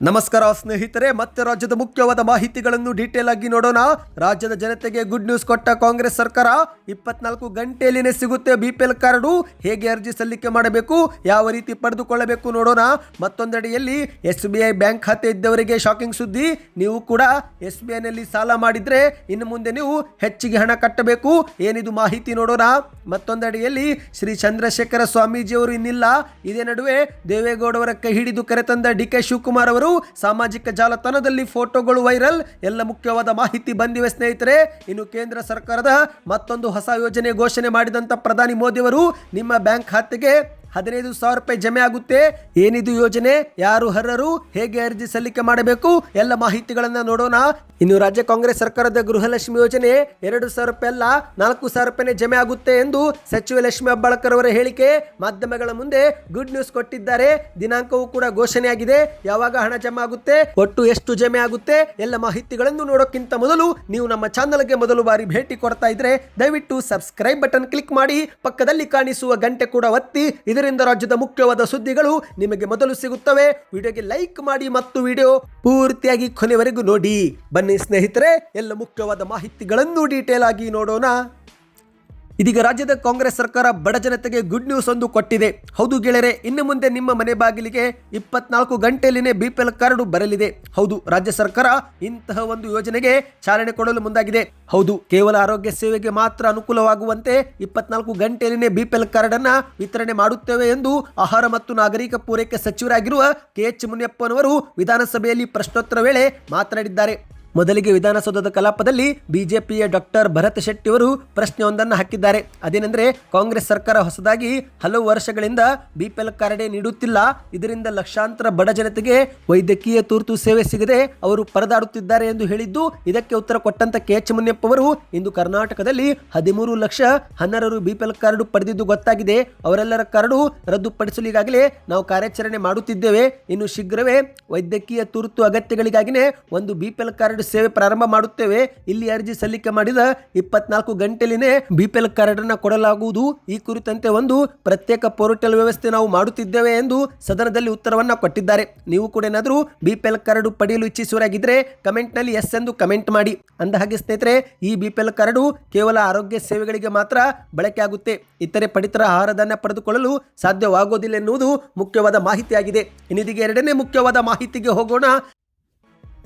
ನಮಸ್ಕಾರ ಸ್ನೇಹಿತರೆ, ಮತ್ತೆ ರಾಜ್ಯದ ಮುಖ್ಯವಾದ ಮಾಹಿತಿಗಳನ್ನು ಡೀಟೇಲ್ ಆಗಿ ನೋಡೋಣ. ರಾಜ್ಯದ ಜನತೆಗೆ ಗುಡ್ ನ್ಯೂಸ್ ಕೊಟ್ಟ ಕಾಂಗ್ರೆಸ್ ಸರ್ಕಾರ, ಇಪ್ಪತ್ನಾಲ್ಕು ಗಂಟೆಯಲ್ಲಿನೇ ಸಿಗುತ್ತೆ ಬಿ ಪಿ ಕಾರ್ಡು. ಹೇಗೆ ಅರ್ಜಿ ಸಲ್ಲಿಕೆ ಮಾಡಬೇಕು, ಯಾವ ರೀತಿ ಪಡೆದುಕೊಳ್ಳಬೇಕು ನೋಡೋಣ. ಮತ್ತೊಂದೆಡೆಯಲ್ಲಿ ಎಸ್ ಬಿ ಐ ಬ್ಯಾಂಕ್ ಖಾತೆ ಇದ್ದವರಿಗೆ ಶಾಕಿಂಗ್ ಸುದ್ದಿ. ನೀವು ಕೂಡ ಎಸ್ ಬಿ ಐನಲ್ಲಿ ಸಾಲ ಮಾಡಿದ್ರೆ ಇನ್ನು ಮುಂದೆ ನೀವು ಹೆಚ್ಚಿಗೆ ಹಣ ಕಟ್ಟಬೇಕು. ಏನಿದು ಮಾಹಿತಿ ನೋಡೋಣ. ಮತ್ತೊಂದೆಡೆಯಲ್ಲಿ ಶ್ರೀ ಚಂದ್ರಶೇಖರ ಸ್ವಾಮೀಜಿಯವರು ಇನ್ನಿಲ್ಲ. ಇದೇ ನಡುವೆ ದೇವೇಗೌಡವರ ಕೈ ಹಿಡಿದು ಕರೆತಂದ ಡಿ ಕೆ ಶಿವಕುಮಾರ್ ಅವರು ಸಾಮಾಜಿಕ ಜಾಲತಾಣದಲ್ಲಿ ಫೋಟೋಗಳು ವೈರಲ್. ಎಲ್ಲ ಮುಖ್ಯವಾದ ಮಾಹಿತಿ ಬಂದಿವೆ ಸ್ನೇಹಿತರೆ. ಇನ್ನು ಕೇಂದ್ರ ಸರ್ಕಾರದ ಮತ್ತೊಂದು ಹೊಸ ಯೋಜನೆ ಘೋಷಣೆ ಮಾಡಿದಂತ ಪ್ರಧಾನಿ ಮೋದಿಯವರು ನಿಮ್ಮ ಬ್ಯಾಂಕ್ ಖಾತೆಗೆ ಹದಿನೈದು ಸಾವಿರ ರೂಪಾಯಿ ಜಮೆ ಆಗುತ್ತೆ. ಏನಿದು ಯೋಜನೆ? ಯಾರು ಅರ್ಹರು? ಹೇಗೆ ಅರ್ಜಿ ಸಲ್ಲಿಕೆ ಮಾಡಬೇಕು? ಎಲ್ಲ ಮಾಹಿತಿಗಳನ್ನ ನೋಡೋಣ. ಇನ್ನು ರಾಜ್ಯ ಕಾಂಗ್ರೆಸ್ ಸರ್ಕಾರದ ಗೃಹಲಕ್ಷ್ಮಿ ಯೋಜನೆ ಎರಡು ಸಾವಿರ ರೂಪಾಯಿ ಅಲ್ಲ, ನಾಲ್ಕು ಸಾವಿರ ರೂಪಾಯಿನೇ ಜಮೆ ಆಗುತ್ತೆ ಎಂದು ಸಚಿವ ಲಕ್ಷ್ಮಿ ಅಬ್ಬಾಳ್ಕರ್ ಅವರ ಹೇಳಿಕೆ ಮಾಧ್ಯಮಗಳ ಮುಂದೆ ಗುಡ್ ನ್ಯೂಸ್ ಕೊಟ್ಟಿದ್ದಾರೆ. ದಿನಾಂಕವೂ ಕೂಡ ಘೋಷಣೆಯಾಗಿದೆ. ಯಾವಾಗ ಹಣ ಜಮೆ ಆಗುತ್ತೆ? ಒಟ್ಟು ಎಷ್ಟು ಜಮೆ ಆಗುತ್ತೆ? ಎಲ್ಲ ಮಾಹಿತಿಗಳನ್ನು ನೋಡೋಕ್ಕಿಂತ ಮೊದಲು ನೀವು ನಮ್ಮ ಚಾನಲ್ಗೆ ಮೊದಲು ಬಾರಿ ಭೇಟಿ ಕೊಡ್ತಾ ಇದ್ರೆ ದಯವಿಟ್ಟು ಸಬ್ಸ್ಕ್ರೈಬ್ ಬಟನ್ ಕ್ಲಿಕ್ ಮಾಡಿ, ಪಕ್ಕದಲ್ಲಿ ಕಾಣಿಸುವ ಗಂಟೆ ಕೂಡ ಒತ್ತಿ ಇದರಿಂದ ರಾಜ್ಯದ ಮುಖ್ಯವಾದ ಸುದ್ದಿಗಳು ನಿಮಗೆ ಮೊದಲು ಸಿಗುತ್ತವೆ. ವಿಡಿಯೋಗೆ ಲೈಕ್ ಮಾಡಿ ಮತ್ತು ವಿಡಿಯೋ ಪೂರ್ತಿಯಾಗಿ ಕೊನೆವರೆಗೂ ನೋಡಿ. ಬನ್ನಿ ಸ್ನೇಹಿತರೆ, ಎಲ್ಲ ಮುಖ್ಯವಾದ ಮಾಹಿತಿಗಳನ್ನು ಡೀಟೇಲ್ ಆಗಿ ನೋಡೋಣ. ಇದೀಗ ರಾಜ್ಯದ ಕಾಂಗ್ರೆಸ್ ಸರ್ಕಾರ ಬಡ ಜನತೆಗೆ ಗುಡ್ ನ್ಯೂಸ್ ಒಂದು ಕೊಟ್ಟಿದೆ. ಹೌದು ಗೆಳೆಯರೆ, ಇನ್ನು ಮುಂದೆ ನಿಮ್ಮ ಮನೆ ಬಾಗಿಲಿಗೆ ಇಪ್ಪತ್ನಾಲ್ಕು ಗಂಟೆಯಲ್ಲಿನೇ ಬಿ ಪಿ ಎಲ್ ಕಾರ್ಡು ಬರಲಿದೆ. ಹೌದು, ರಾಜ್ಯ ಸರ್ಕಾರ ಇಂತಹ ಒಂದು ಯೋಜನೆಗೆ ಚಾಲನೆ ಕೊಡಲು ಮುಂದಾಗಿದೆ. ಹೌದು, ಕೇವಲ ಆರೋಗ್ಯ ಸೇವೆಗೆ ಮಾತ್ರ ಅನುಕೂಲವಾಗುವಂತೆ ಇಪ್ಪತ್ನಾಲ್ಕು ಗಂಟೆಯಲ್ಲಿನೇ ಬಿ ಪಿ ಎಲ್ ಕಾರ್ಡ್ ಅನ್ನ ವಿತರಣೆ ಮಾಡುತ್ತೇವೆ ಎಂದು ಆಹಾರ ಮತ್ತು ನಾಗರಿಕ ಪೂರೈಕೆ ಸಚಿವರಾಗಿರುವ ಕೆ ಎಚ್ ಮುನಿಯಪ್ಪನವರು ವಿಧಾನಸಭೆಯಲ್ಲಿ ಪ್ರಶ್ನೋತ್ತರ ವೇಳೆ ಮಾತನಾಡಿದ್ದಾರೆ. ಮೊದಲಿಗೆ ವಿಧಾನಸೌಧದ ಕಲಾಪದಲ್ಲಿ ಬಿಜೆಪಿಯ ಡಾಕ್ಟರ್ ಭರತ್ ಶೆಟ್ಟಿ ಅವರು ಪ್ರಶ್ನೆಯೊಂದನ್ನು ಹಾಕಿದ್ದಾರೆ. ಅದೇನೆಂದರೆ ಕಾಂಗ್ರೆಸ್ ಸರ್ಕಾರ ಹೊಸದಾಗಿ ಹಲವು ವರ್ಷಗಳಿಂದ ಬಿಪಿಎಲ್ ಕಾರ್ಡ್ ನೀಡುತ್ತಿಲ್ಲ. ಇದರಿಂದ ಲಕ್ಷಾಂತರ ಬಡ ಜನತೆಗೆ ವೈದ್ಯಕೀಯ ತುರ್ತು ಸೇವೆ ಸಿಗದೆ ಅವರು ಪರದಾಡುತ್ತಿದ್ದಾರೆ ಎಂದು ಹೇಳಿದ್ದು, ಇದಕ್ಕೆ ಉತ್ತರ ಕೊಟ್ಟಂತ ಕೆ ಎಚ್ ಮುನಿಯಪ್ಪ ಅವರು, ಇಂದು ಕರ್ನಾಟಕದಲ್ಲಿ ಹದಿಮೂರು ಲಕ್ಷ ಹನ್ನರರು ಬಿಪಿಎಲ್ ಕಾರ್ಡ್ ಪಡೆದಿದ್ದು ಗೊತ್ತಾಗಿದೆ. ಅವರೆಲ್ಲರ ಕಾರ್ಡು ರದ್ದುಪಡಿಸಲು ಈಗಾಗಲೇ ನಾವು ಕಾರ್ಯಾಚರಣೆ ಮಾಡುತ್ತಿದ್ದೇವೆ. ಇನ್ನು ಶೀಘ್ರವೇ ವೈದ್ಯಕೀಯ ತುರ್ತು ಅಗತ್ಯಗಳಿಗಾಗಿನೇ ಒಂದು ಬಿಪಿಎಲ್ ಕಾರ್ಡ್ ಸೇವೆ ಪ್ರಾರಂಭ ಮಾಡುತ್ತೇವೆ. ಇಲ್ಲಿ ಅರ್ಜಿ ಸಲ್ಲಿಕೆ ಮಾಡಿದ ಇಪ್ಪತ್ನಾಲ್ಕು ಗಂಟೆಲಿನೇ ಬಿಪಿಎಲ್ ಕಾರ್ಡ್ ಅನ್ನು ಕೊಡಲಾಗುವುದು. ಈ ಕುರಿತಂತೆ ಒಂದು ಪ್ರತ್ಯೇಕ ಪೋರ್ಟಲ್ ವ್ಯವಸ್ಥೆ ನಾವು ಮಾಡುತ್ತಿದ್ದೇವೆ ಎಂದು ಸದನದಲ್ಲಿ ಉತ್ತರವನ್ನ ಕೊಟ್ಟಿದ್ದಾರೆ. ನೀವು ಕೂಡ ಏನಾದರೂ ಬಿಪಿಎಲ್ ಕಾರ್ಡ್ ಪಡೆಯಲು ಇಚ್ಛಿಸುವರಾಗಿದ್ದರೆ ಕಮೆಂಟ್ನಲ್ಲಿ ಎಸ್ ಎಂದು ಕಮೆಂಟ್ ಮಾಡಿ. ಅಂದ ಹಾಗೆ ಸ್ನೇಹಿತರೆ, ಈ ಬಿಪಿಎಲ್ ಕಾರ್ಡು ಕೇವಲ ಆರೋಗ್ಯ ಸೇವೆಗಳಿಗೆ ಮಾತ್ರ ಬಳಕೆ ಆಗುತ್ತೆ. ಇತರೆ ಪಡಿತರ ಆಹಾರಧಾನ್ಯ ಪಡೆದುಕೊಳ್ಳಲು ಸಾಧ್ಯವಾಗೋದಿಲ್ಲ ಎನ್ನುವುದು ಮುಖ್ಯವಾದ ಮಾಹಿತಿಯಾಗಿದೆ. ಇನ್ನಿದಿಗೆ ಎರಡನೇ ಮುಖ್ಯವಾದ ಮಾಹಿತಿಗೆ ಹೋಗೋಣ.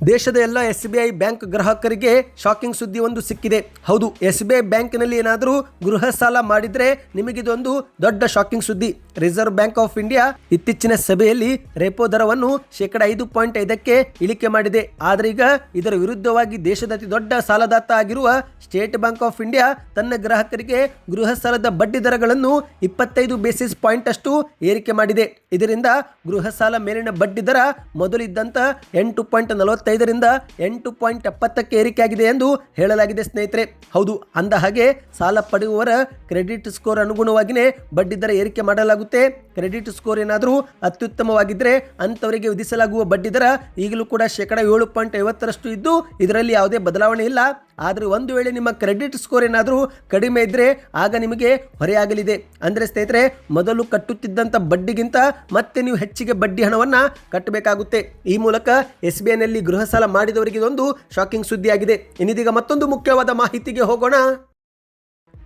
ದೇಶದ ಎಲ್ಲ ಎಸ್ ಬಿ ಐ ಬ್ಯಾಂಕ್ ಗ್ರಾಹಕರಿಗೆ ಶಾಕಿಂಗ್ ಸುದ್ದಿ ಒಂದು ಸಿಕ್ಕಿದೆ. ಹೌದು ಎಸ್ ಬಿ ಐ ಬ್ಯಾಂಕ್ನಲ್ಲಿ ಏನಾದರೂ ಗೃಹ ಸಾಲ ಮಾಡಿದರೆ ನಿಮಗಿದೊಂದು ದೊಡ್ಡ ಶಾಕಿಂಗ್ ಸುದ್ದಿ. ರಿಸರ್ವ್ ಬ್ಯಾಂಕ್ ಆಫ್ ಇಂಡಿಯಾ ಇತ್ತೀಚಿನ ಸಭೆಯಲ್ಲಿ ರೆಪೋ ದರವನ್ನು ಶೇಕಡ ಐದು ಪಾಯಿಂಟ್ ಐದಕ್ಕೆ ಇಳಿಕೆ ಮಾಡಿದೆ. ಆದರೆ ಈಗ ಇದರ ವಿರುದ್ಧವಾಗಿ ದೇಶದ ಅತಿ ದೊಡ್ಡ ಸಾಲದಾತ ಆಗಿರುವ ಸ್ಟೇಟ್ ಬ್ಯಾಂಕ್ ಆಫ್ ಇಂಡಿಯಾ ತನ್ನ ಗ್ರಾಹಕರಿಗೆ ಗೃಹ ಸಾಲದ ಬಡ್ಡಿ ದರಗಳನ್ನು ಇಪ್ಪತ್ತೈದು ಬೇಸಿಸ್ ಪಾಯಿಂಟ್ ಅಷ್ಟು ಏರಿಕೆ ಮಾಡಿದೆ. ಇದರಿಂದ ಗೃಹ ಸಾಲ ಮೇಲಿನ ಬಡ್ಡಿ ದರ ಮೊದಲಿದ್ದಂತ ಎಂಟು ಪಾಯಿಂಟ್ ನಲವತ್ತೈದರಿಂದ ಎಂಟು ಪಾಯಿಂಟ್ ಎಪ್ಪತ್ತಕ್ಕೆ ಏರಿಕೆಯಾಗಿದೆ ಎಂದು ಹೇಳಲಾಗಿದೆ ಸ್ನೇಹಿತರೆ. ಹೌದು, ಅಂದ ಹಾಗೆ ಸಾಲ ಪಡೆಯುವವರ ಕ್ರೆಡಿಟ್ ಸ್ಕೋರ್ ಅನುಗುಣವಾಗಿಯೇ ಬಡ್ಡಿ ದರ ಏರಿಕೆ ಮಾಡಲಾಗುತ್ತೆ. ಕ್ರೆಡಿಟ್ ಸ್ಕೋರ್ ಏನಾದರೂ ಅತ್ಯುತ್ತಮವಾಗಿದ್ದರೆ ಅಂಥವರಿಗೆ ವಿಧಿಸಲಾಗುವ ಬಡ್ಡಿ ದರ ಈಗಲೂ ಕೂಡ ಶೇಕಡ ಏಳು ಪಾಯಿಂಟ್ ಐವತ್ತರಷ್ಟು ಇದ್ದು ಇದರಲ್ಲಿ ಯಾವುದೇ ಬದಲಾವಣೆ ಇಲ್ಲ. ಆದರೆ ಒಂದು ವೇಳೆ ನಿಮ್ಮ ಕ್ರೆಡಿಟ್ ಸ್ಕೋರ್ ಏನಾದರೂ ಕಡಿಮೆ ಇದ್ದರೆ ಆಗ ನಿಮಗೆ ಹೊರೆಯಾಗಲಿದೆ. ಅಂದರೆ ಸ್ನೇಹಿತರೆ, ಮೊದಲು ಕಟ್ಟುತ್ತಿದ್ದಂಥ ಬಡ್ಡಿಗಿಂತ ಮತ್ತೆ ನೀವು ಹೆಚ್ಚಿಗೆ ಬಡ್ಡಿ ಹಣವನ್ನು ಕಟ್ಟಬೇಕಾಗುತ್ತೆ. ಈ ಮೂಲಕ ಎಸ್ ಬಿ ಐನಲ್ಲಿ ಗೃಹ ಸಾಲ ಮಾಡಿದವರಿಗೆ ಇದೊಂದು ಶಾಕಿಂಗ್ ಸುದ್ದಿಯಾಗಿದೆ. ಇನ್ನಿದೀಗ ಮತ್ತೊಂದು ಮುಖ್ಯವಾದ ಮಾಹಿತಿಗೆ ಹೋಗೋಣ.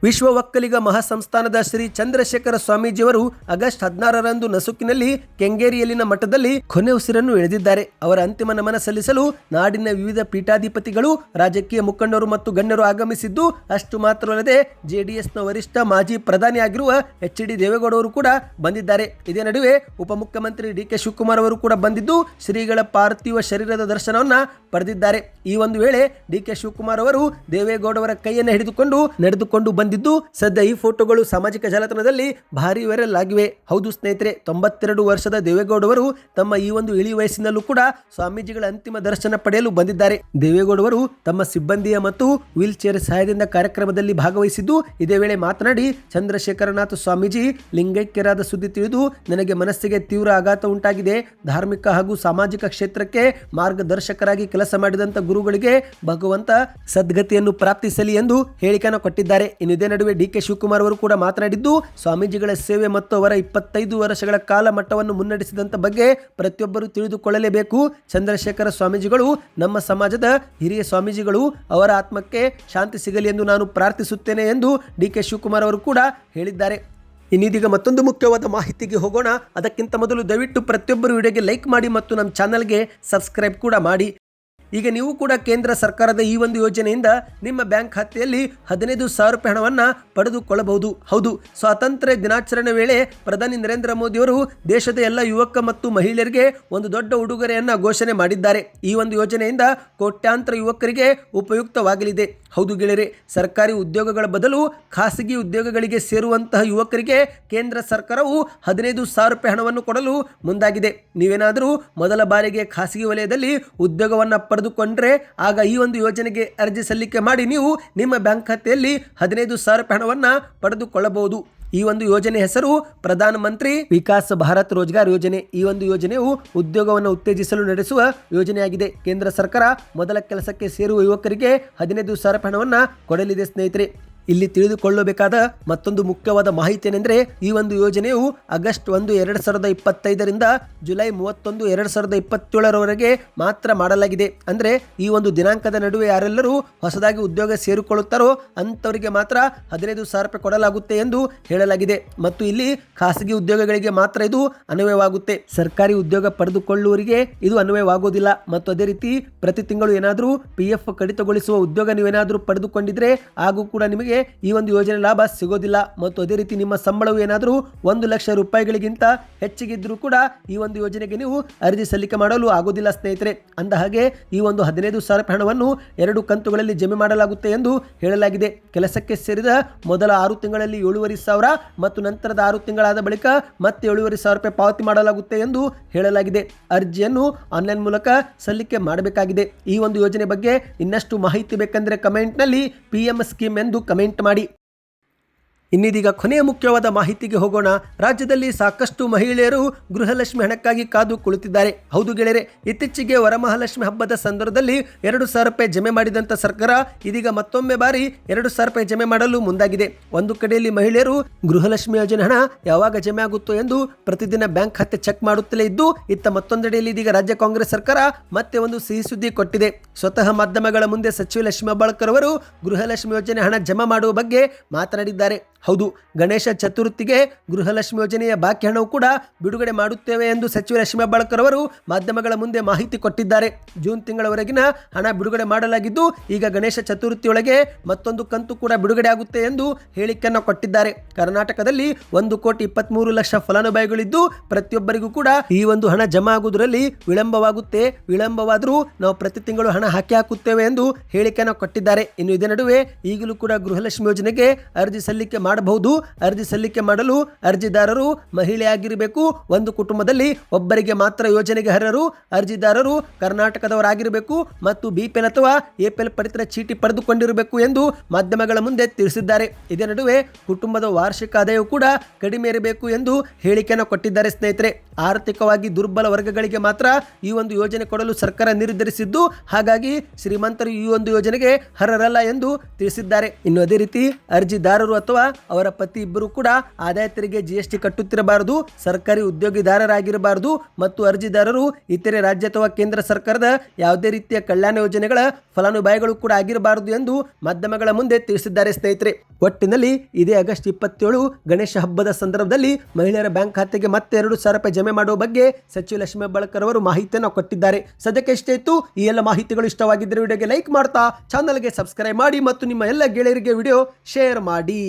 ವಿಶ್ವ ಒಕ್ಕಲಿಗ ಮಹಾಸಂಸ್ಥಾನದ ಶ್ರೀ ಚಂದ್ರಶೇಖರ ಸ್ವಾಮೀಜಿಯವರು ಆಗಸ್ಟ್ ಹದಿನಾರರಂದು ನಸುಕಿನಲ್ಲಿ ಕೆಂಗೇರಿಯಲ್ಲಿನ ಮಠದಲ್ಲಿ ಕೊನೆ ಉಸಿರನ್ನು ಎಳೆದಿದ್ದಾರೆ. ಅವರ ಅಂತಿಮ ನಮನ ಸಲ್ಲಿಸಲು ನಾಡಿನ ವಿವಿಧ ಪೀಠಾಧಿಪತಿಗಳು, ರಾಜಕೀಯ ಮುಖಂಡರು ಮತ್ತು ಗಣ್ಯರು ಆಗಮಿಸಿದ್ದು, ಅಷ್ಟು ಮಾತ್ರವಲ್ಲದೆ ಜೆಡಿಎಸ್ನ ವರಿಷ್ಠ ಮಾಜಿ ಪ್ರಧಾನಿಯಾಗಿರುವ ಎಚ್ ಡಿ ದೇವೇಗೌಡರು ಕೂಡ ಬಂದಿದ್ದಾರೆ. ಇದೇ ನಡುವೆ ಉಪಮುಖ್ಯಮಂತ್ರಿ ಡಿ ಕೆ ಶಿವಕುಮಾರ್ ಅವರು ಕೂಡ ಬಂದಿದ್ದು, ಶ್ರೀಗಳ ಪಾರ್ಥಿವ ಶರೀರದ ದರ್ಶನವನ್ನ ಪಡೆದಿದ್ದಾರೆ. ಈ ಒಂದು ವೇಳೆ ಡಿ ಕೆ ಶಿವಕುಮಾರ್ ಅವರು ಕೈಯನ್ನು ಹಿಡಿದುಕೊಂಡು ನಡೆದುಕೊಂಡು ಬಂದಿದ್ದು ಸದ್ಯ ಈ ಫೋಟೋಗಳು ಸಾಮಾಜಿಕ ಜಾಲತಾಣದಲ್ಲಿ ಭಾರಿ ವೈರಲ್ ಆಗಿವೆ. ಹೌದು ಸ್ನೇಹಿತರೆ, ತೊಂಬತ್ತೆರಡು ವರ್ಷದ ದೇವೇಗೌಡವರು ತಮ್ಮ ಈ ಒಂದು ಇಳಿ ವಯಸ್ಸಿನಲ್ಲೂ ಕೂಡ ಸ್ವಾಮೀಜಿಗಳ ಅಂತಿಮ ದರ್ಶನ ಪಡೆಯಲು ಬಂದಿದ್ದಾರೆ. ದೇವೇಗೌಡವರು ತಮ್ಮ ಸಿಬ್ಬಂದಿಯ ಮತ್ತು ವೀಲ್ ಚೇರ್ ಸಹಾಯದಿಂದ ಕಾರ್ಯಕ್ರಮದಲ್ಲಿ ಭಾಗವಹಿಸಿದ್ದು, ಇದೇ ವೇಳೆ ಮಾತನಾಡಿ, ಚಂದ್ರಶೇಖರನಾಥ ಸ್ವಾಮೀಜಿ, ಲಿಂಗೈಕ್ಯರಾದ ಸುದ್ದಿ ತಿಳಿದು ನನಗೆ ಮನಸ್ಸಿಗೆ ತೀವ್ರ ಆಘಾತ ಉಂಟಾಗಿದೆ. ಧಾರ್ಮಿಕ ಹಾಗೂ ಸಾಮಾಜಿಕ ಕ್ಷೇತ್ರಕ್ಕೆ ಮಾರ್ಗದರ್ಶಕರಾಗಿ ಕೆಲಸ ಮಾಡಿದಂತ ಗುರುಗಳಿಗೆ ಭಗವಂತ ಸದ್ಗತಿಯನ್ನು ಪ್ರಾಪ್ತಿಸಲಿ ಎಂದು ಹೇಳಿಕೆಯನ್ನು ಕೊಟ್ಟಿದ್ದಾರೆ. ಇನ್ನು ಇದೇ ನಡುವೆ ಡಿ ಕೆ ಶಿವಕುಮಾರ್ ಅವರು ಕೂಡ ಮಾತನಾಡಿದ್ದು, ಸ್ವಾಮೀಜಿಗಳ ಸೇವೆ ಮತ್ತು ಅವರ ಇಪ್ಪತ್ತೈದು ವರ್ಷಗಳ ಕಾಲ ಮಟ್ಟವನ್ನು ಮುನ್ನಡೆಸಿದಂತ ಬಗ್ಗೆ ಪ್ರತಿಯೊಬ್ಬರು ತಿಳಿದುಕೊಳ್ಳಲೇಬೇಕು. ಚಂದ್ರಶೇಖರ ಸ್ವಾಮೀಜಿಗಳು, ನಮ್ಮ ಸಮಾಜದ ಹಿರಿಯ ಸ್ವಾಮೀಜಿಗಳು, ಅವರ ಆತ್ಮಕ್ಕೆ ಶಾಂತಿ ಸಿಗಲಿ ಎಂದು ನಾನು ಪ್ರಾರ್ಥಿಸುತ್ತೇನೆ ಎಂದು ಡಿ ಕೆ ಶಿವಕುಮಾರ್ ಅವರು ಕೂಡ ಹೇಳಿದ್ದಾರೆ. ಇನ್ನಿದೀಗ ಮತ್ತೊಂದು ಮುಖ್ಯವಾದ ಮಾಹಿತಿಗೆ ಹೋಗೋಣ. ಅದಕ್ಕಿಂತ ಮೊದಲು ದಯವಿಟ್ಟು ಪ್ರತಿಯೊಬ್ಬರು ವಿಡಿಯೋಗೆ ಲೈಕ್ ಮಾಡಿ ಮತ್ತು ನಮ್ಮ ಚಾನಲ್ಗೆ ಸಬ್ಸ್ಕ್ರೈಬ್ ಕೂಡ ಮಾಡಿ. ಈಗ ನೀವು ಕೂಡ ಕೇಂದ್ರ ಸರ್ಕಾರದ ಈ ಒಂದು ಯೋಜನೆಯಿಂದ ನಿಮ್ಮ ಬ್ಯಾಂಕ್ ಖಾತೆಯಲ್ಲಿ ಹದಿನೈದು ಸಾವಿರ ರೂಪಾಯಿ ಹಣವನ್ನು ಪಡೆದುಕೊಳ್ಳಬಹುದು. ಹೌದು, ಸ್ವಾತಂತ್ರ್ಯ ದಿನಾಚರಣೆ ವೇಳೆ ಪ್ರಧಾನಿ ನರೇಂದ್ರ ಮೋದಿಯವರು ದೇಶದ ಎಲ್ಲ ಯುವಕ ಮತ್ತು ಮಹಿಳೆಯರಿಗೆ ಒಂದು ದೊಡ್ಡ ಉಡುಗೊರೆಯನ್ನು ಘೋಷಣೆ ಮಾಡಿದ್ದಾರೆ. ಈ ಒಂದು ಯೋಜನೆಯಿಂದ ಕೋಟ್ಯಾಂತರ ಯುವಕರಿಗೆ ಉಪಯುಕ್ತವಾಗಲಿದೆ. ಹೌದು ಗೆಳೆಯರೆ, ಸರ್ಕಾರಿ ಉದ್ಯೋಗಗಳ ಬದಲು ಖಾಸಗಿ ಉದ್ಯೋಗಗಳಿಗೆ ಸೇರುವಂತಹ ಯುವಕರಿಗೆ ಕೇಂದ್ರ ಸರ್ಕಾರವು ಹದಿನೈದು ಸಾವಿರ ರೂಪಾಯಿ ಹಣವನ್ನು ಕೊಡಲು ಮುಂದಾಗಿದೆ. ನೀವೇನಾದರೂ ಮೊದಲ ಬಾರಿಗೆ ಖಾಸಗಿ ವಲಯದಲ್ಲಿ ಉದ್ಯೋಗವನ್ನು ಪಡೆದುಕೊಂಡರೆ ಆಗ ಈ ಒಂದು ಯೋಜನೆಗೆ ಅರ್ಜಿ ಸಲ್ಲಿಕೆ ಮಾಡಿ ನೀವು ನಿಮ್ಮ ಬ್ಯಾಂಕ್ ಖಾತೆಯಲ್ಲಿ ಹದಿನೈದು ಸಾವಿರ ರೂಪಾಯಿ ಹಣವನ್ನು ಪಡೆದುಕೊಳ್ಳಬಹುದು. ಈ ಒಂದು ಯೋಜನೆ ಹೆಸರು ಪ್ರಧಾನ ಮಂತ್ರಿ ವಿಕಾಸ್ ಭಾರತ್ ರೋಜ್ಗಾರ್ ಯೋಜನೆ. ಈ ಒಂದು ಯೋಜನೆಯು ಉದ್ಯೋಗವನ್ನು ಉತ್ತೇಜಿಸಲು ನಡೆಸುವ ಯೋಜನೆಯಾಗಿದೆ. ಕೇಂದ್ರ ಸರ್ಕಾರ ಮೊದಲ ಕೆಲಸಕ್ಕೆ ಸೇರುವ ಯುವಕರಿಗೆ ಹದಿನೈದು ಸಾವಿರ ಹಣವನ್ನು ಕೊಡಲಿದೆ ಸ್ನೇಹಿತರೆ. ಇಲ್ಲಿ ತಿಳಿದುಕೊಳ್ಳಬೇಕಾದ ಮತ್ತೊಂದು ಮುಖ್ಯವಾದ ಮಾಹಿತಿ ಏನೆಂದರೆ ಈ ಒಂದು ಯೋಜನೆಯು ಆಗಸ್ಟ್ ಒಂದು ಎರಡು ಸಾವಿರದ ಇಪ್ಪತ್ತೈದರಿಂದ ಜುಲೈ ಮೂವತ್ತೊಂದು ಎರಡು ಸಾವಿರದ ಇಪ್ಪತ್ತೇಳರವರೆಗೆ ಮಾತ್ರ ಮಾಡಲಾಗಿದೆ. ಅಂದರೆ ಈ ಒಂದು ದಿನಾಂಕದ ನಡುವೆ ಯಾರೆಲ್ಲರೂ ಹೊಸದಾಗಿ ಉದ್ಯೋಗ ಸೇರಿಕೊಳ್ಳುತ್ತಾರೋ ಅಂಥವರಿಗೆ ಮಾತ್ರ ಹದಿನೈದು ಸಾವಿರ ರೂಪಾಯಿ ಕೊಡಲಾಗುತ್ತೆ ಎಂದು ಹೇಳಲಾಗಿದೆ. ಮತ್ತು ಇಲ್ಲಿ ಖಾಸಗಿ ಉದ್ಯೋಗಗಳಿಗೆ ಮಾತ್ರ ಇದು ಅನ್ವಯವಾಗುತ್ತೆ. ಸರ್ಕಾರಿ ಉದ್ಯೋಗ ಪಡೆದುಕೊಳ್ಳುವವರಿಗೆ ಇದು ಅನ್ವಯವಾಗುವುದಿಲ್ಲ ಮತ್ತು ಅದೇ ರೀತಿ ಪ್ರತಿ ತಿಂಗಳು ಏನಾದರೂ ಪಿ ಎಫ್ ಕಡಿತಗೊಳಿಸುವ ಉದ್ಯೋಗ ನೀವೇನಾದರೂ ಪಡೆದುಕೊಂಡಿದ್ರೆ ಹಾಗೂ ಕೂಡ ನಿಮಗೆ ಈ ಒಂದು ಯೋಜನೆ ಲಾಭ ಸಿಗೋದಿಲ್ಲ. ಮತ್ತು ಅದೇ ರೀತಿ ನಿಮ್ಮ ಸಂಬಳವು ಏನಾದರೂ ಒಂದು ಲಕ್ಷ ರೂಪಾಯಿಗಳಿಗಿಂತ ಹೆಚ್ಚಿಗಿದ್ರೂ ಕೂಡ ಈ ಒಂದು ಯೋಜನೆಗೆ ನೀವು ಅರ್ಜಿ ಸಲ್ಲಿಕೆ ಮಾಡಲು ಆಗೋದಿಲ್ಲ ಸ್ನೇಹಿತರೆ. ಅಂದ ಹಾಗೆ ಈ ಒಂದು ಹದಿನೈದು ಸಾವಿರ ಹಣವನ್ನು ಎರಡು ಕಂತುಗಳಲ್ಲಿ ಜಮೆ ಮಾಡಲಾಗುತ್ತೆ ಎಂದು ಹೇಳಲಾಗಿದೆ. ಕೆಲಸಕ್ಕೆ ಸೇರಿದ ಮೊದಲ ಆರು ತಿಂಗಳಲ್ಲಿ ಏಳುವರೆ ಸಾವಿರ ಮತ್ತು ನಂತರದ ಆರು ತಿಂಗಳಾದ ಬಳಿಕ ಮತ್ತೆ ಏಳುವರೆ ಸಾವಿರ ರೂಪಾಯಿ ಪಾವತಿ ಮಾಡಲಾಗುತ್ತೆ ಎಂದು ಹೇಳಲಾಗಿದೆ. ಅರ್ಜಿಯನ್ನು ಆನ್ಲೈನ್ ಮೂಲಕ ಸಲ್ಲಿಕೆ ಮಾಡಬೇಕಾಗಿದೆ. ಈ ಒಂದು ಯೋಜನೆ ಬಗ್ಗೆ ಇನ್ನಷ್ಟು ಮಾಹಿತಿ ಬೇಕೆಂದರೆ ಕಮೆಂಟ್ನಲ್ಲಿ ಪಿ ಎಂ ಸ್ಕೀಮ್ ಎಂದು ಕಮೆಂಟ್ ಮಾಡಿ. ಇನ್ನಿದೀಗ ಕೊನೆಯ ಮುಖ್ಯವಾದ ಮಾಹಿತಿಗೆ ಹೋಗೋಣ. ರಾಜ್ಯದಲ್ಲಿ ಸಾಕಷ್ಟು ಮಹಿಳೆಯರು ಗೃಹಲಕ್ಷ್ಮಿ ಹಣಕ್ಕಾಗಿ ಕಾದು ಕುಳಿತಿದ್ದಾರೆ. ಹೌದು ಗೆಳೆಯರೆ, ಇತ್ತೀಚೆಗೆ ವರಮಹಾಲಕ್ಷ್ಮಿ ಹಬ್ಬದ ಸಂದರ್ಭದಲ್ಲಿ ಎರಡು ಸಾವಿರ ರೂಪಾಯಿ ಜಮೆ ಮಾಡಿದಂಥ ಸರ್ಕಾರ ಇದೀಗ ಮತ್ತೊಮ್ಮೆ ಬಾರಿ ಎರಡು ಸಾವಿರ ರೂಪಾಯಿ ಜಮೆ ಮಾಡಲು ಮುಂದಾಗಿದೆ. ಒಂದು ಕಡೆಯಲ್ಲಿ ಮಹಿಳೆಯರು ಗೃಹಲಕ್ಷ್ಮಿ ಯೋಜನೆ ಹಣ ಯಾವಾಗ ಜಮೆ ಆಗುತ್ತೋ ಎಂದು ಪ್ರತಿದಿನ ಬ್ಯಾಂಕ್ ಖಾತೆ ಚೆಕ್ ಮಾಡುತ್ತಲೇ ಇದ್ದು, ಇತ್ತ ಮತ್ತೊಂದೆಡೆಯಲ್ಲಿ ಇದೀಗ ರಾಜ್ಯ ಕಾಂಗ್ರೆಸ್ ಸರ್ಕಾರ ಮತ್ತೆ ಒಂದು ಸಿಹಿ ಸುದ್ದಿ ಕೊಟ್ಟಿದೆ. ಸ್ವತಃ ಮಾಧ್ಯಮಗಳ ಮುಂದೆ ಸಚಿವ ಲಕ್ಷ್ಮೀ ಹೆಬ್ಬಾಳ್ಕರ್ ಅವರು ಗೃಹಲಕ್ಷ್ಮಿ ಯೋಜನೆ ಹಣ ಜಮಾ ಮಾಡುವ ಬಗ್ಗೆ ಮಾತನಾಡಿದ್ದಾರೆ. ಹೌದು, ಗಣೇಶ ಚತುರ್ಥಿಗೆ ಗೃಹಲಕ್ಷ್ಮಿ ಯೋಜನೆಯ ಬಾಕಿ ಹಣವು ಕೂಡ ಬಿಡುಗಡೆ ಮಾಡುತ್ತೇವೆ ಎಂದು ಸಚಿವ ಲಕ್ಷ್ಮೀ ಅವರು ಮಾಧ್ಯಮಗಳ ಮುಂದೆ ಮಾಹಿತಿ ಕೊಟ್ಟಿದ್ದಾರೆ. ಜೂನ್ ತಿಂಗಳವರೆಗಿನ ಹಣ ಬಿಡುಗಡೆ ಮಾಡಲಾಗಿದ್ದು, ಈಗ ಗಣೇಶ ಚತುರ್ಥಿಯೊಳಗೆ ಮತ್ತೊಂದು ಕಂತು ಕೂಡ ಬಿಡುಗಡೆ ಆಗುತ್ತೆ ಎಂದು ಹೇಳಿಕೆಯನ್ನು ಕೊಟ್ಟಿದ್ದಾರೆ. ಕರ್ನಾಟಕದಲ್ಲಿ ಒಂದು ಕೋಟಿ ಇಪ್ಪತ್ಮೂರು ಲಕ್ಷ ಫಲಾನುಭವಿಗಳಿದ್ದು, ಪ್ರತಿಯೊಬ್ಬರಿಗೂ ಕೂಡ ಈ ಒಂದು ಹಣ ಜಮಾ ಆಗುವುದರಲ್ಲಿ ವಿಳಂಬವಾಗುತ್ತೆ. ವಿಳಂಬವಾದರೂ ನಾವು ಪ್ರತಿ ತಿಂಗಳು ಹಣ ಹಾಕಿ ಹಾಕುತ್ತೇವೆ ಎಂದು ಹೇಳಿಕೆಯನ್ನು ಕೊಟ್ಟಿದ್ದಾರೆ. ಇನ್ನು ಇದೇ ನಡುವೆ ಈಗಲೂ ಕೂಡ ಗೃಹಲಕ್ಷ್ಮಿ ಯೋಜನೆಗೆ ಅರ್ಜಿ ಸಲ್ಲಿಕೆ ಮಾಡಬಹುದು, ಅರ್ಜಿ ಸಲ್ಲಿಕೆ ಮಾಡಲು ಅರ್ಜಿದಾರರು ಮಹಿಳೆಯಾಗಿರಬೇಕು. ಒಂದು ಕುಟುಂಬದಲ್ಲಿ ಒಬ್ಬರಿಗೆ ಮಾತ್ರ ಯೋಜನೆಗೆ ಅರ್ಹರು ಅರ್ಜಿದಾರರು ಕರ್ನಾಟಕದವರಾಗಿರಬೇಕು ಮತ್ತು ಬಿಪಿಎಲ್ ಅಥವಾ ಎಪಿಎಲ್ ಪಡಿತರ ಚೀಟಿ ಪಡೆದುಕೊಂಡಿರಬೇಕು ಎಂದು ಮಾಧ್ಯಮಗಳ ಮುಂದೆ ತಿಳಿಸಿದ್ದಾರೆ. ಇದೇ ನಡುವೆ ಕುಟುಂಬದ ವಾರ್ಷಿಕ ಆದಾಯವು ಕೂಡ ಕಡಿಮೆ ಇರಬೇಕು ಎಂದು ಹೇಳಿಕೆಯನ್ನು ಕೊಟ್ಟಿದ್ದಾರೆ ಸ್ನೇಹಿತರೆ. ಆರ್ಥಿಕವಾಗಿ ದುರ್ಬಲ ವರ್ಗಗಳಿಗೆ ಮಾತ್ರ ಈ ಒಂದು ಯೋಜನೆ ಕೊಡಲು ಸರ್ಕಾರ ನಿರ್ಧರಿಸಿದ್ದು, ಹಾಗಾಗಿ ಶ್ರೀಮಂತರು ಈ ಒಂದು ಯೋಜನೆಗೆ ಅರ್ಹರಲ್ಲ ಎಂದು ತಿಳಿಸಿದ್ದಾರೆ. ಇನ್ನು ಅದೇ ರೀತಿ ಅರ್ಜಿದಾರರು ಅಥವಾ ಅವರ ಪತಿ ಇಬ್ಬರು ಕೂಡ ಆದಾಯ ತೆರಿಗೆ ಜಿಎಸ್ಟಿ ಕಟ್ಟುತ್ತಿರಬಾರದು, ಸರ್ಕಾರಿ ಉದ್ಯೋಗಿದಾರರಾಗಿರಬಾರದು ಮತ್ತು ಅರ್ಜಿದಾರರು ಇತರೆ ರಾಜ್ಯ ಅಥವಾ ಕೇಂದ್ರ ಸರ್ಕಾರದ ಯಾವುದೇ ರೀತಿಯ ಕಲ್ಯಾಣ ಯೋಜನೆಗಳ ಫಲಾನುಭವಿಗಳು ಕೂಡ ಆಗಿರಬಾರದು ಎಂದು ಮಾಧ್ಯಮಗಳ ಮುಂದೆ ತಿಳಿಸಿದ್ದಾರೆ ಸ್ನೇಹಿತರೆ. ಒಟ್ಟಿನಲ್ಲಿ ಇದೇ ಆಗಸ್ಟ್ ಇಪ್ಪತ್ತೇಳು ಗಣೇಶ ಹಬ್ಬದ ಸಂದರ್ಭದಲ್ಲಿ ಮಹಿಳೆಯರ ಬ್ಯಾಂಕ್ ಖಾತೆಗೆ ಮತ್ತೆ ಎರಡು ಸಾವಿರ ರೂಪಾಯಿ ಜಮೆ ಮಾಡುವ ಬಗ್ಗೆ ಸಚಿವ ಲಕ್ಷ್ಮೀ ಹೆಬ್ಬಾಳ್ಕರ್ ಅವರು ಮಾಹಿತಿಯನ್ನು ಕೊಟ್ಟಿದ್ದಾರೆ. ಸದ್ಯಕ್ಕೆ ಇಷ್ಟೇ ಇತ್ತು, ಈ ಎಲ್ಲ ಮಾಹಿತಿಗಳು ಇಷ್ಟವಾಗಿದ್ದರೆ ವಿಡಿಯೋಗೆ ಲೈಕ್ ಮಾಡ್ತಾ, ಚಾನಲ್ಗೆ ಸಬ್ಸ್ಕ್ರೈಬ್ ಮಾಡಿ ಮತ್ತು ನಿಮ್ಮ ಎಲ್ಲ ಗೆಳೆಯರಿಗೆ ವಿಡಿಯೋ ಶೇರ್ ಮಾಡಿ.